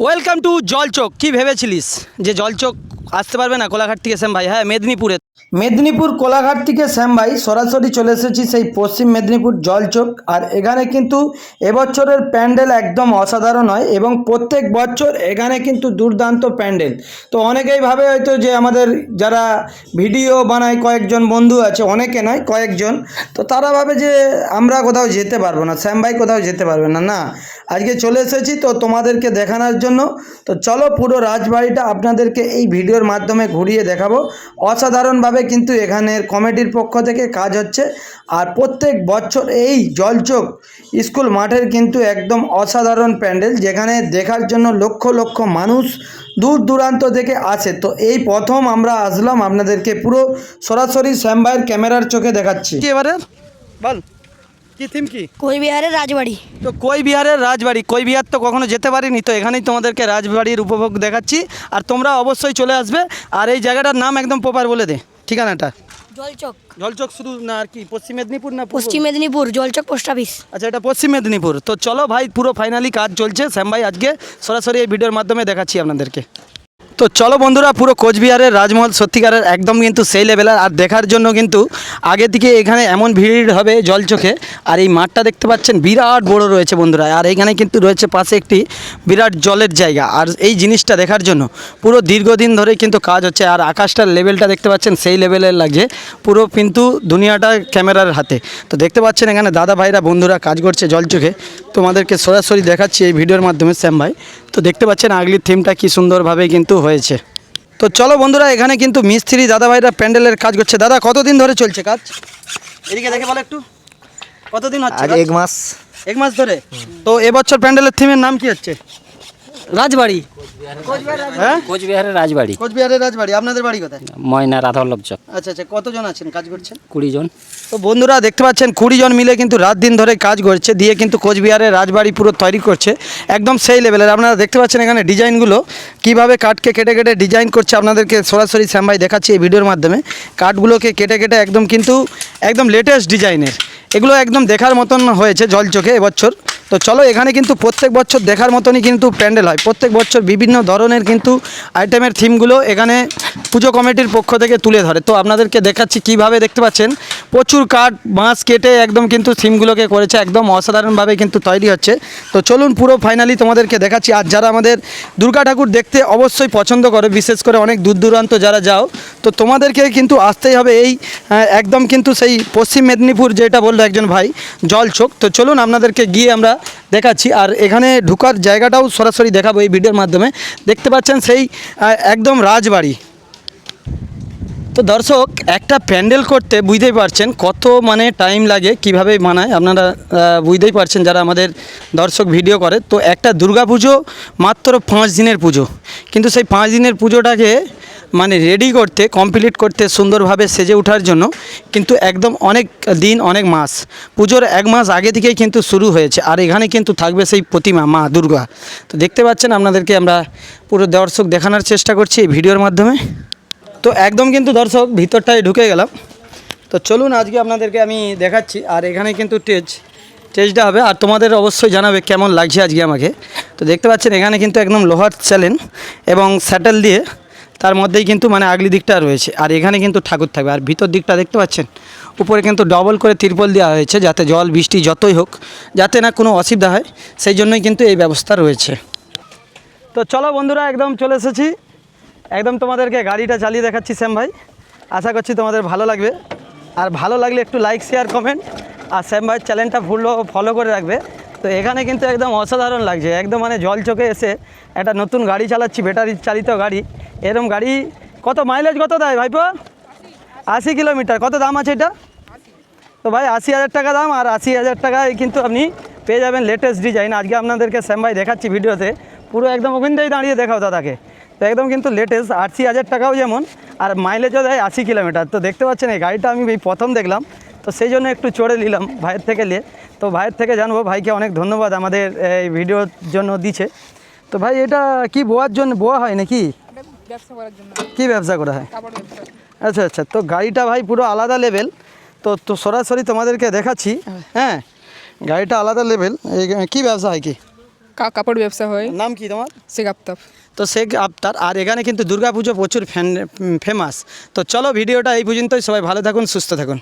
Welcome to জলচোক কি ভেবেছিলিস যে জলচোক আসতে পারবে না কোলাঘাট থেকে শ্যাম ভাই? হ্যাঁ মেদিনীপুরে। মেদিনীপুর, কোলাঘাট থেকে শ্যাম ভাই, সরাসরি চলে এসেছি সেই পশ্চিম মেদিনীপুর জলচোক আর এখানে কিন্তু এবছরের প্যান্ডেল একদম অসাধারণ হয় এবং প্রত্যেক বছর এখানে কিন্তু দুর্দান্ত প্যান্ডেল। তো অনেকেই ভাবে হয়তো যে আমাদের যারা ভিডিও বানায় কয়েকজন বন্ধু আছে, অনেকে নয়, কয়েকজন। তো তারা ভাবে যে আমরা কোথাও যেতে পারব না, শ্যাম ভাই কোথাও যেতে পারবে না। না, আজকে চলে এসেছি তো তোমাদেরকে দেখানোর জন্য। তো চলো পুরো রাজবাড়িটা আপনাদেরকে এই ভিডিওর মাধ্যমে ঘুরিয়ে দেখাবো। অসাধারণভাবে কিন্তু এখানের কমিটির পক্ষ থেকে কাজ হচ্ছে। আর প্রত্যেক বছর এই জলচোক স্কুল মাঠের কিন্তু একদম অসাধারণ প্যান্ডেল যেখানে দেখার জন্য লক্ষ লক্ষ মানুষ দূর দূরান্ত থেকে আসে। তো এই প্রথম আমরা আসলাম আপনাদেরকে পুরো সরাসরি শ্যামভাইয়ের ক্যামেরার চোখে দেখাচ্ছি। এবারে বল। কি থিম কি? কোচবিহারের রাজবাড়ি তো কই বিহারের রাজবাড়ি কই বিহার তো কখনো যেতে পারিনি তো এখানেই তোমাদেরকে রাজবাড়ির উপভোগ দেখাচ্ছি আর তোমরা অবশ্যই চলে আসবে। আর এই জায়গাটার নাম একদম প্রপার বলে দে। ঠিকানাটা জলচক। জলচক শুধু না আর কি পশ্চিম মেদিনীপুর না পশ্চিম মেদিনীপুর জলচক পোস্ট অফিস আচ্ছা এটা পশ্চিম মেদিনীপুর। তো চলো ভাই পুরো ফাইনালি কাজ চলছে। শ্যাম ভাই আজকে সরাসরি এই ভিডিওর মাধ্যমে দেখাচ্ছি আপনাদেরকে। তো চলো বন্ধুরা, পুরো কোচবিহারের রাজমহল সত্যিকারের একদম কিন্তু সেই লেভেলের আর দেখার জন্য কিন্তু আগে থেকে এখানে এমন ভিড় হবে জল চোখে। আর এই মাঠটা দেখতে পাচ্ছেন, বিরাট বড় রয়েছে বন্ধুরা। আর এখানে কিন্তু রয়েছে পাশে একটি বিরাট জলের জায়গা। আর এই জিনিসটা দেখার জন্য পুরো দীর্ঘদিন ধরে কিন্তু কাজ হচ্ছে। আর আকাশটার লেভেলটা দেখতে পাচ্ছেন, সেই লেভেলের লাগছে। পুরো কিন্তু দুনিয়াটা ক্যামেরার হাতে। তো দেখতে পাচ্ছেন এখানে দাদা ভাইরা, বন্ধুরা কাজ করছে জল চোখে। তোমাদেরকে সরাসরি দেখাচ্ছি এই ভিডিওর মাধ্যমে, শ্যাম ভাই। তো দেখতে পাচ্ছেন আগলির থিমটা কি সুন্দরভাবে কিন্তু হয়েছে। তো চলো বন্ধুরা এখানে কিন্তু মিস্ত্রি দাদাভাইরা প্যান্ডেলের কাজ করছে। দাদা কতদিন ধরে চলছে কাজ? এদিকে দেখে বলো একটু। কতদিন হচ্ছে এক মাস। এক মাস ধরে? তো এবছর প্যান্ডেলের থিমের নাম কি হচ্ছে? রাজবাড়ি? হ্যাঁ? কোচবিহারের রাজবাড়ি। কোচবিহারের রাজবাড়ি। আপনাদের বাড়ি কোথায়? ময়না রাধাবল্লভ চক আচ্ছা আচ্ছা কতজন আছেন কাজ করছেন? কুড়ি জন। তো বন্ধুরা দেখতে পাচ্ছেন কুড়ি জন মিলে কিন্তু রাত দিন ধরে কাজ করছে দিয়ে কিন্তু কোচবিহারের রাজবাড়ি পুরো তৈরি করছে একদম সেই লেভেলের আপনারা দেখতে পাচ্ছেন এখানে ডিজাইনগুলো কীভাবে কাঠকে কেটে কেটে ডিজাইন করছে আপনাদেরকে সরাসরি শ্যামভাই দেখাচ্ছি এই ভিডিওর মাধ্যমে। কাঠগুলোকে কেটে কেটে একদম কিন্তু একদম লেটেস্ট ডিজাইনের এগুলো একদম দেখার মতন হয়েছে জল চোখে এবছর। তো চলো এখানে কিন্তু প্রত্যেক বছর দেখার মতনই কিন্তু প্যান্ডেল হয়। প্রত্যেক বছর বিভিন্ন ধরনের কিন্তু আইটেমের থিমগুলো এখানে পুজো কমিটির পক্ষ থেকে তুলে ধরে। তো আপনাদেরকে দেখাচ্ছি কীভাবে দেখতে পাচ্ছেন। প্রচুর কাঠ, বাঁশ কেটে একদম কিন্তু থিমগুলোকে করেছে। একদম অসাধারণভাবে কিন্তু তৈরি হচ্ছে। তো চলুন পুরো ফাইনালি তোমাদেরকে দেখাচ্ছি। আর যারা আমাদের দুর্গা ঠাকুর দেখতে অবশ্যই পছন্দ করে, বিশেষ করে অনেক দূর দূরান্ত যারা যাও, তো তোমাদেরকে কিন্তু আসতেই হবে এই একদম কিন্তু সেই পশ্চিম মেদিনীপুর যেটা বলল একজন ভাই জল চোখ তো চলুন আপনাদেরকে গিয়ে আমরা দেখাচ্ছি। আর এখানে ঢুকার জায়গাটাও সরাসরি দেখাবো এই ভিডিওর মাধ্যমে। দেখতে পাচ্ছেন সেই একদম রাজবাড়ি। তো দর্শক, একটা প্যান্ডেল করতে বুঝতেই পারছেন কত মানে টাইম লাগে, কীভাবে মানায়। আপনারা বুঝতেই পারছেন যারা আমাদের দর্শক ভিডিও করে। তো একটা দুর্গা পুজো মাত্র পাঁচ দিনের পুজো। কিন্তু সেই পাঁচ দিনের পুজোটাকে মানে রেডি করতে কমপ্লিট করতে, সুন্দরভাবে সেজে ওঠার জন্য কিন্তু একদম অনেক দিন, অনেক মাস, পুজোর এক মাস আগে থেকেই কিন্তু শুরু হয়েছে। আর এখানে কিন্তু থাকবে সেই প্রতিমা, মা দুর্গা। তো দেখতে পাচ্ছেন আপনাদেরকে আমরা পুরো দর্শক দেখানোর চেষ্টা করছি এই ভিডিওর মাধ্যমে। তো একদম কিন্তু দর্শক, ভিতরটায় ঢুকে গেলাম। তো চলুন আজকে আপনাদেরকে আমি দেখাচ্ছি। আর এখানে কিন্তু টেজ টেজটা হবে। আর তোমাদের অবশ্যই জানাবে কেমন লাগছে আজকে আমাকে। তো দেখতে পাচ্ছেন এখানে কিন্তু একদম লোহার চ্যালেন এবং স্যাটেল দিয়ে তার মধ্যেই কিন্তু মানে আগলি দিকটা রয়েছে। আর এখানে কিন্তু ঠাকুর থাকবে। আর ভিতর দিকটা দেখতে পাচ্ছেন? উপরে কিন্তু ডবল করে তিরপল দেওয়া হয়েছে যাতে জল, বৃষ্টি যতই হোক, যাতে না কোনো অসুবিধা হয়। সেই জন্যই কিন্তু এই ব্যবস্থা রয়েছে। তো চলো বন্ধুরা, একদম চলে এসেছি। একদম তোমাদেরকে গাড়িটা চালিয়ে দেখাচ্ছি, শ্যাম ভাই। আশা করছি তোমাদের ভালো লাগবে। আর ভালো লাগলে একটু লাইক শেয়ার কমেন্ট আর শ্যাম ভাইয়ের চ্যানেলটা ফুলো ফলো করে রাখবে। তো এখানে কিন্তু একদম অসাধারণ লাগছে। একদম মানে জল চোখে এসে একটা নতুন গাড়ি চালাচ্ছি ব্যাটারি চালিত গাড়ি। এরম গাড়ি কত মাইলেজ কত দেয় ভাইপো? আশি কিলোমিটার কত দাম আছে এটা? তো ভাই, আশি হাজার টাকা দাম আর আশি হাজার টাকায় কিন্তু আপনি পেয়ে যাবেন লেটেস্ট ডিজাইন আজকে আপনাদেরকে শ্যাম ভাই দেখাচ্ছি ভিডিওতে। পুরো একদম ওখান থেকেই দাঁড়িয়ে দেখাও দাদাকে। তো একদম কিন্তু লেটেস্ট আশি হাজার টাকাও যেমন, আর মাইলেজও দেয় আশি কিলোমিটার তো দেখতে পাচ্ছেন এই গাড়িটা আমি এই প্রথম দেখলাম। তো সেই জন্য একটু চড়ে নিলাম ভাইয়ের থেকে নিয়ে। তো ভাইয়ের থেকে জানব ভাইকে অনেক ধন্যবাদ আমাদের এই ভিডিওর জন্য দিছে তো ভাই এটা কি বোয়ার জন্য বোয়া হয় নাকি? কি ব্যবসা করা হয়? আচ্ছা আচ্ছা তো গাড়িটা ভাই পুরো আলাদা লেভেল তো তো সরাসরি তোমাদেরকে দেখাচ্ছি। হ্যাঁ গাড়িটা আলাদা লেভেল এই কী ব্যবসা হয় কি? কা- কাপড় ব্যবসা হয়। নাম কি তোমার? শেখ আফতাব। তো শেখ আফতার আর এখানে কিন্তু দুর্গাপুজো প্রচুর ফ্যান ফেমাস তো চলো ভিডিওটা এই পর্যন্তই। সবাই ভালো থাকুন সুস্থ থাকুন।